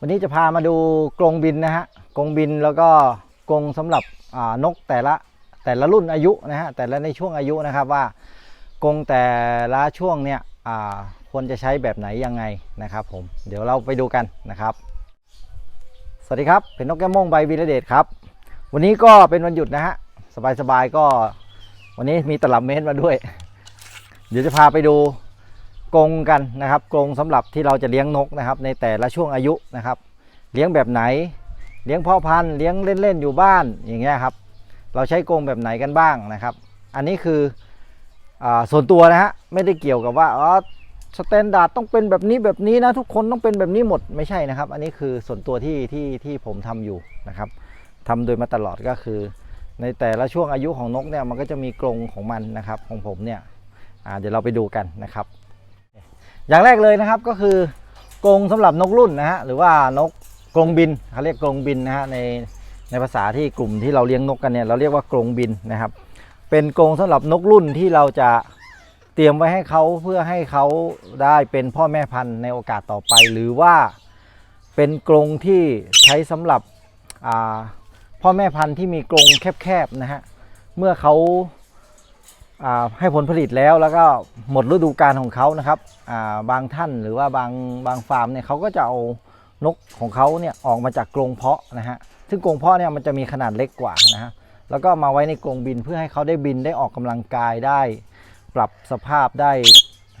วันนี้จะพามาดูกรงบินนะฮะกรงบินแล้วก็กรงสำหรับนกแต่ละแต่ละรุ่นอายุนะฮะแต่ละในช่วงอายุนะครับว่ากรงแต่ละช่วงเนี่ยควรจะใช้แบบไหนยังไงนะครับผมเดี๋ยวเราไปดูกันนะครับ สวัสดีครับเป็นนกแก้วโม่งใบวีระเดชครับ วันนี้ก็เป็นวันหยุดนะฮะสบายๆก็วันนี้มีตลับเมตรมาด้วย เดี๋ยวจะพาไปดู กรงกันนะครับกรงสำหรับที่เราจะเลี้ยงนกนะครับ ในแต่ละช่วงอายุนะครับ เลี้ยงแบบไหน เลี้ยงพ่อพันธุ์เลี้ยงเล่นๆอยู่บ้านอย่างเงี้ยครับ เราใช้กรงแบบไหนกันบ้างนะครับ อันนี้คืออส่วนตัวนะฮะไม่ได้เกี่ยวกับว่าอ๋อสแตนดาร์ดต้องเป็นแบบนี้แบบนี้นะทุกคนต้องเป็นแบบนี้หมดไม่ใช่นะครับ อันนี้คือส่วนตัวที่ที่ที่ผมทำอยู่นะครับทำโดยมาตลอดก็คือ ในแต่ละช่วงอายุของนกเนี่ยมันก็จะมีกรงของมันนะครับของผมเนี่ยเดี๋ยวเราไปดูกันนะครับ อย่างแรกเลยนะครับก็คือกรงสำหรับนกรุ่นนะฮะหรือว่านกกรงบินเขาเรียกกรงบินนะฮะในในภาษาที่กลุ่มที่เราเลี้ยงนกกันเนี่ยเราเรียกว่ากรงบินนะครับ เป็นกรงสำหรับนกรุ่นที่เราจะเตรียมไว้ให้เขาเพื่อให้เขาได้เป็นพ่อแม่พันธุ์ในโอกาสต่อไป หรือว่าเป็นกรงที่ใช้สำหรับพ่อแม่พันธุ์ที่มีกรงแคบๆนะฮะเมื่อเขา ให้ผลผลิตแล้วแล้วก็หมดฤดูกาลของเขานะครับาบางท่านหรือว่าบางบางฟาร์มเนี่ยเขาก็จะเอานกของเขาเนี่ยออกมาจากกรงเพาะนะฮะซึ่งกรงเพาะเนี่ยมันจะมีขนาดเล็กกว่านะฮะแล้วก็มาไว้ในกรงบินเพื่อให้เขาได้บินได้ออกกำลังกายได้ ปรับสภาพได้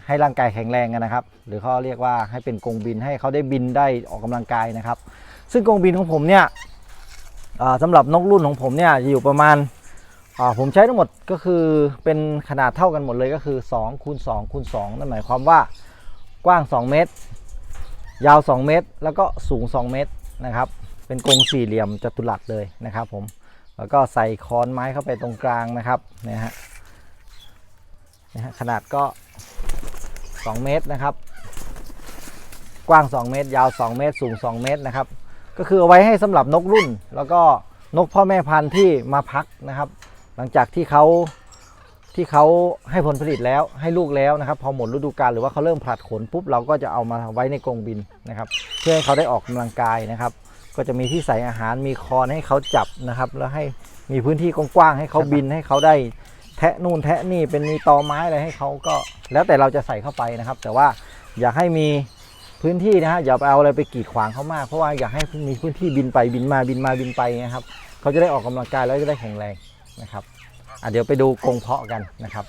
ให้ร่างกายแข็งแรงนะครับ หรือเขาเรียกว่าให้เป็นกรงบินให้เขาได้บินได้ออกกำลังกายนะครับ ซึ่งกรงบินของผมเนี่ยสำหรับนกรุ่นของผมเนี่ยอยู่ประมาณ ผมใช้ทั้งหมดก็คือเป็นขนาดเท่ากันหมดเลยก็คือ2คูณ2คูณ2นั่นหมายความว่ากว้าง 2 เมตร ยาว 2 เมตร แล้วก็สูง 2 เมตรนะครับ เป็นกรงสี่เหลี่ยมจัตุรัสเลยนะครับผมแล้วก็ใส่คอนไม้เข้าไปตรงกลางนะครับนี่ยฮะนะฮะขนาดก็ 2 เมตรนะครับ กว้าง 2 เมตร ยาว 2 เมตร สูง 2 เมตรนะครับ ก็คือเอาไว้ให้สำหรับนกรุ่น แล้วก็นกพ่อแม่พันธุ์ที่มาพักนะครับ หลังจากที่เขาที่เขาให้ผลผลิตแล้วให้ลูกแล้วนะครับ พอหมดฤดูกาลหรือว่าเขาเริ่มผลัดขนปุ๊บเราก็จะเอามาไว้ในกรงบินนะครับ เพื่อให้เขาได้ออกกำลังกายนะครับ ก็จะมีที่ใส่อาหารมีคอนให้เขาจับนะครับ แล้วให้มีพื้นที่กว้างๆให้เขาบินให้เขาได้แทะนู่นแทะนี่เป็นมีตอไม้อะไรให้เขาก็ แล้วแต่เราจะใส่เข้าไปนะครับ แต่ว่าอยากให้มีพื้นที่นะฮะอย่าไปเอาอะไรไปกีดขวางเขามากเพราะว่าอยากให้มีพื้นที่บินไปบินมาบินมาบินไปนะครับเขาจะได้ออกกำลังกายแล้วจะได้แข็งแรง นะครับเดี๋ยวไปดูกรงเพาะกันนะครับ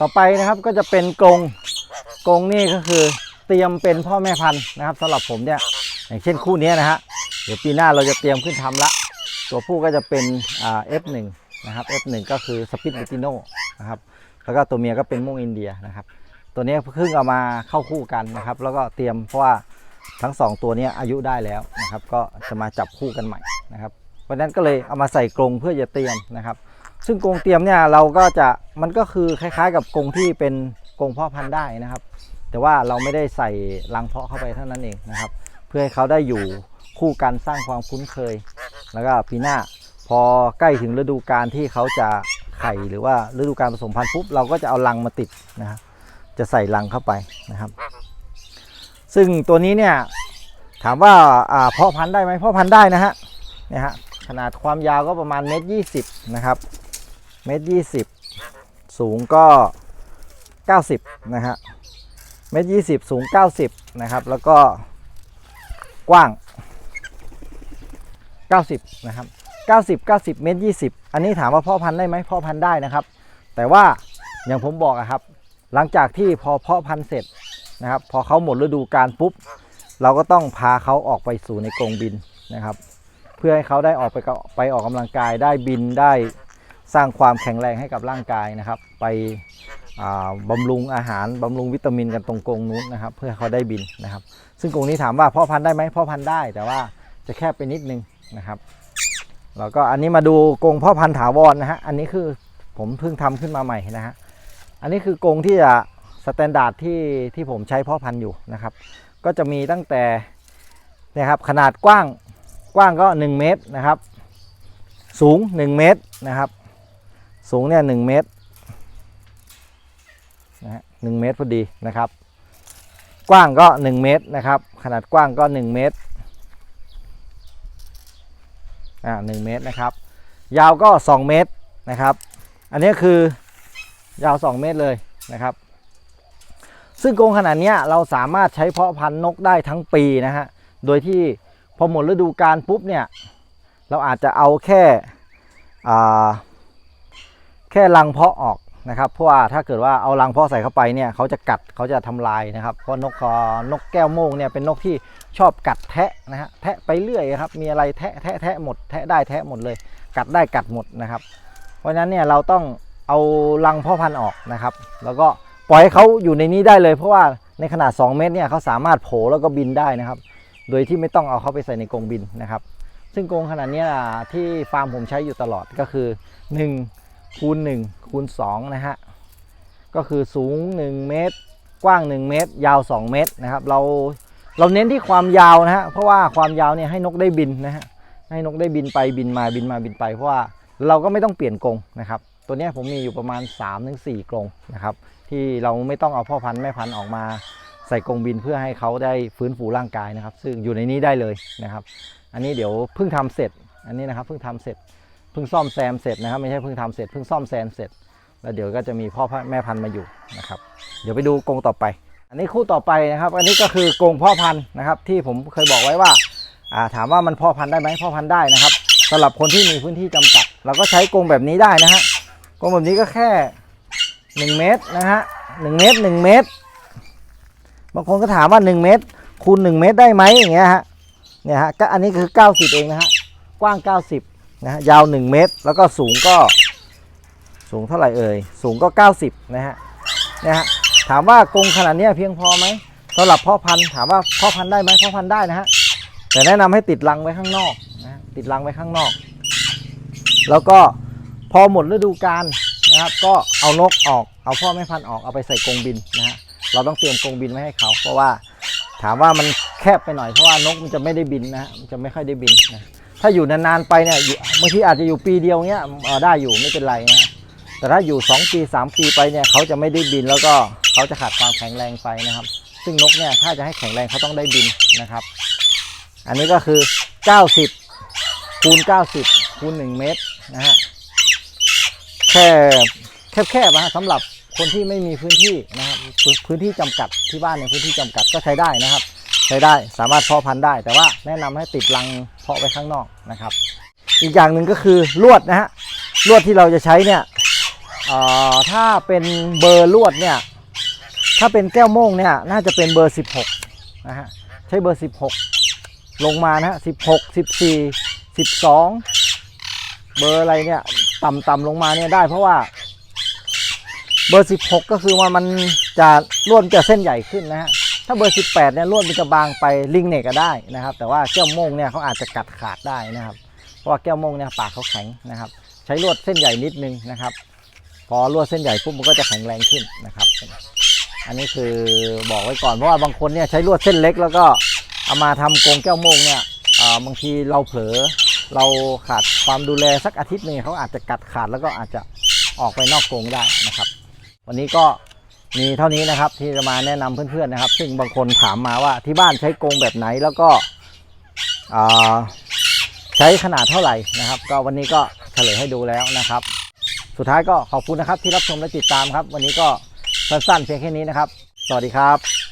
ต่อไปนะครับก็จะเป็นกรงกรงนี่ก็คือเตรียมเป็นพ่อแม่พันธุ์นะครับสำหรับผมเนี่ยอย่างเช่นคู่นี้นะฮะเดี๋ยวปีหน้าเราจะเตรียมขึ้นทำละ ตัวผู้ก็จะเป็นอ่า F1 นะครับ F1 ก็คือสปิ t เ u ติโนนะครับแล้วก็ตัวเมียก็เป็นม่วงอินเดียนะครับ ตัวนี้เพิ่งเอามาเข้าคู่กันนะครับ แล้วก็เตรียมเพราะว่าทั้งสองตัวนี้อายุได้แล้วนะครับ ก็จะมาจับคู่กันใหม่นะครับ เพราะนั้นก็เลยเอามาใส่กรงเพื่อจะเตรียมนะครับ ซึ่งกรงเตรียมเนี่ยเราก็จะมันก็คือคล้ายๆ กับกรงที่เป็นกรงเพาะพันธุ์ได้นะครับ แต่ว่าเราไม่ได้ใส่รังเพาะเข้าไปเท่านั้นเองนะครับ เพื่อให้เขาได้อยู่คู่กันสร้างความคุ้นเคย แล้วก็ปีหน้าพอใกล้ถึงฤดูกาลที่เขาจะไข่หรือว่าฤดูกาลผสมพันธุ์ปุ๊บเราก็จะเอารังมาติดนะครับจะใส่รังเข้าไปนะครับ ซึ่งตัวนี้เนี่ยถามว่าเพาะพันธุ์ได้ไหมเพาะพันธุ์ได้นะฮะเนี่ยฮะ ขนาดความยาวก็ประมาณเมตรยี่สิบนะครับเมตรยี่สิบสูงก็ 90 นะฮะเมตรยี่สิบสูง 90 นะครับ แล้วก็กว้าง 90 นะครับ 90 90 เมตร20 อันนี้ถามว่าพาะพันธุ์ได้ไหมพาะพันธุ์ได้นะครับ แต่ว่าอย่างผมบอกอะครับ หลังจากที่พอเพาะพันธุ์เสร็จนะครับ พอเขาหมดฤดูกาลปุ๊บ เราก็ต้องพาเขาออกไปสู่ในกรงบินนะครับ พื่อให้เขาได้ออกไปไปออกกำลังกายได้บินได้สร้างความแข็งแรงให้กับร่างกายนะครับ ไปอ่าบำรุงอาหารบำรุงวิตามินกันตรงกรงนู้นนะครับ เพื่อเขาได้บินนะครับ ซึ่งกรงนี้ถามว่าพ่อพันธุ์ได้ไหมพ่อพันธุ์ได้ แต่ว่าจะแคบไปนิดนึงนะครับแล้วก็อันนี้มาดูกรงพ่อพันธุ์ถาวรนะฮะอันนี้คือผมเพิ่งทำขึ้นมาใหม่นะฮะอันนี้คือกรงที่จะสแตนดาร์ดที่ที่ผมใช้พ่อพันธุ์อยู่นะครับ ก็จะมีตั้งแต่นี่ครับขนาดกว้าง กว้างก็ 1 เมตรนะครับ สูง 1 เมตรนะครับ สูงเนี่ยหเมตรนะหเมตรพอดีนะครับ กว้างก็ 1 เมตรนะครับ ขนาดกว้างก็ 1 เมตรอ่าหนึ่งเมตรนะครับ ยาวก็ 2 เมตรนะครับ อันนี้คือยาว 2 เมตรเลยนะครับซึ่งกรงขนาดเนี้ยเราสามารถใช้เพาะพันธุ์นกได้ทั้งปีนะฮะ โดยที่ อหมดฤดูกาลปุ๊บเนี่ย เราอาจจะเอาแค่แค่รังเพาะออกนะครับ เพราะว่าถ้าเกิดว่าเอารังเพาะใส่เข้าไปเนี่ยเขาจะกัดเขาจะทำลายนะครับ เพราะนกนกแก้วโม่งเนี่ยเป็นนกที่ชอบกัดแทะนะฮะแทะไปเรื่อยครับ มีอะไรแทะแทะแทะหมดแทะได้แทะหมดเลย กัดได้กัดหมดนะครับ เพราะฉะนั้นเนี่ยเราต้องเอารังพ่อพันธุ์ออกนะครับ แล้วก็ปล่อยให้เขาอยู่ในนี้ได้เลย เพราะว่าในขนาด 2 เมตรเนี่ยเขาสามารถโผล่แล้วก็บินได้นะครับ โดยที่ไม่ต้องเอาเขาไปใส่ในกรงบินนะครับ ซึ่งกรงขนาดนี้ที่ฟาร์มผมใช้อยู่ตลอดก็คือ1คูณ1คูณ2นะฮะก็คือสูง 1 เมตร กว้าง 1 เมตร ยาว 2 เมตรนะครับ เราเราเน้นที่ความยาวนะฮะเพราะว่าความยาวเนี่ยให้นกได้บินนะฮะให้นกได้บินไปบินมาบินมาบินไป เพราะว่าเราก็ไม่ต้องเปลี่ยนกรงนะครับ ตัวนี้ผมมีอยู่ประมาณ 3-4กรงนะครับ ที่เราไม่ต้องเอาพ่อพันธุ์แม่พันธุ์ออกมา ส่กรงบินเพื่อให้เขาได้ฟื้นฟูร่างกายนะครับ ซึ่งอยู่ในนี้ได้เลยนะครับ อันนี้เดี๋ยวเพิ่งทำเสร็จ อันนี้นะครับเพิ่งทำเสร็จเพิ่งซ่อมแซมเสร็จนะครับ ไม่ใช่เพิ่งทำเสร็จเพิ่งซ่อมแซมเสร็จ แล้วเดี๋ยวก็จะมีพ่อพันธุ์แม่พันธุ์มาอยู่นะครับ เดี๋ยวไปดูกรงต่อไป อันนี้คู่ต่อไปนะครับ อันนี้ก็คือกรงพ่อพันธุ์นะครับ ที่ผมเคยบอกไว้ว่าถามว่ามันพ่อพันธุ์ได้ไหมพ่อพันธุ์ได้นะครับสำหรับคนที่มีพื้นที่จำกัด เราก็ใช้กรงแบบนี้ได้นะฮะกรงแบบนี้ก็แค่ 1 เมตรนะฮะหนึ่งเมตร1เมตร บางคนก็ถามว่า 1 เมตรคูณ1เมตรได้ไหมอย่างเงี้ยฮะเนี่ยฮะก็อันนี้คือ 90 เองนะฮะกว้าง 90นะฮะยาว 1 เมตร แล้วก็สูงก็สูงเท่าไหร่เอ่ยสูงก็ 90นะฮะเนี่ยฮะถามว่ากรงขนาดเนี้ยเพียงพอไหมสำหรับพ่อพันธุ์ถามว่าพ่อพันธุ์ได้ไหมพ่อพันธุ์ได้นะฮะแต่แนะนำให้ติดรังไว้ข้างนอกนะติดรังไว้ข้างนอก แล้วก็พอหมดฤดูกาลนะครับก็เอานกออกเอาพ่อแม่พันธุ์ออกเอาไปใส่กรงบินนะฮะ เราต้องเตรียมกรงบินไว้ให้เขา เพราะว่าถามว่ามันแคบไปหน่อยเพราะว่านกมันจะไม่ได้บินนะฮะมันจะไม่ค่อยได้บินนะถ้าอยู่นานๆไปเนี่ยบางทีอาจจะอยู่ปีเดียวเนี้ยได้อยู่ไม่เป็นไรนะฮะแต่ถ้าอยู่ 2 ปี 3 ปีไปเนี่ยเขาจะไม่ได้บินแล้วก็เขาจะขาดความแข็งแรงไปนะครับ ซึ่งนกเนี่ยถ้าจะให้แข็งแรงเขาต้องได้บินนะครับ อันนี้ก็คือ 90คูณ90คูณ1เมตรนะฮะแค่แคบๆนะสำหรับ คนที่ไม่มีพื้นที่นะครับพื้นที่จำกัดที่บ้านในพื้นที่จำกัดก็ใช้ได้นะครับ ใช้ได้สามารถเพาะพันธุ์ได้ แต่ว่าแนะนำให้ติดรังเพาะไว้ข้างนอกนะครับ อีกอย่างหนึ่งก็คือลวดนะฮะลวดที่เราจะใช้เนี่ยเอ่อถ้าเป็นเบอร์ลวดเนี่ยถ้าเป็นแก้วโม่งเนี่ยน่าจะเป็นเบอร์ 16นะฮะใช้เบอร์ 16 ลงมานะฮะสิบหกสิบสี่สิบสองเบอร์อะไรเนี่ยต่ำๆลงมาเนี่ยได้เพราะว่า เบอร์สิบหกก็คือว่ามันจะลวดมันจะเส้นใหญ่ขึ้นนะฮะถ้าเบอร์สิบแปดเนี่ยลวดมันจะบางไปลิงเนกก็ได้นะครับ แต่ว่าแก้วโมงเนี่ยเขาอาจจะกัดขาดได้นะครับ เพราะว่าแก้วโมงเนี่ยปากเขาแข็งนะครับ ใช้ลวดเส้นใหญ่นิดนึงนะครับ พอลวดเส้นใหญ่ปุ๊บมันก็จะแข็งแรงขึ้นนะครับ อันนี้คือบอกไว้ก่อนเพราะว่าบางคนเนี่ยใช้ลวดเส้นเล็กแล้วก็เอามาทำกรงแก้วโมงเนี่ยอ่าบางทีเราเผลอเราขาดความดูแลสักอาทิตย์หนึงเขาอาจจะกัดขาดแล้วก็อาจจะออกไปนอกกรงได้นะครับ วันนี้ก็มีเท่านี้นะครับที่จะมาแนะนำเพื่อนๆนะครับ ซึ่งบางคนถามมาว่าที่บ้านใช้กรงแบบไหนแล้วก็ใช้ขนาดเท่าไหร่นะครับ ก็วันนี้ก็เฉลยให้ดูแล้วนะครับ สุดท้ายก็ขอบคุณนะครับที่รับชมและติดตามครับ วันนี้ก็สั้นๆเพียงแค่นี้นะครับ สวัสดีครับ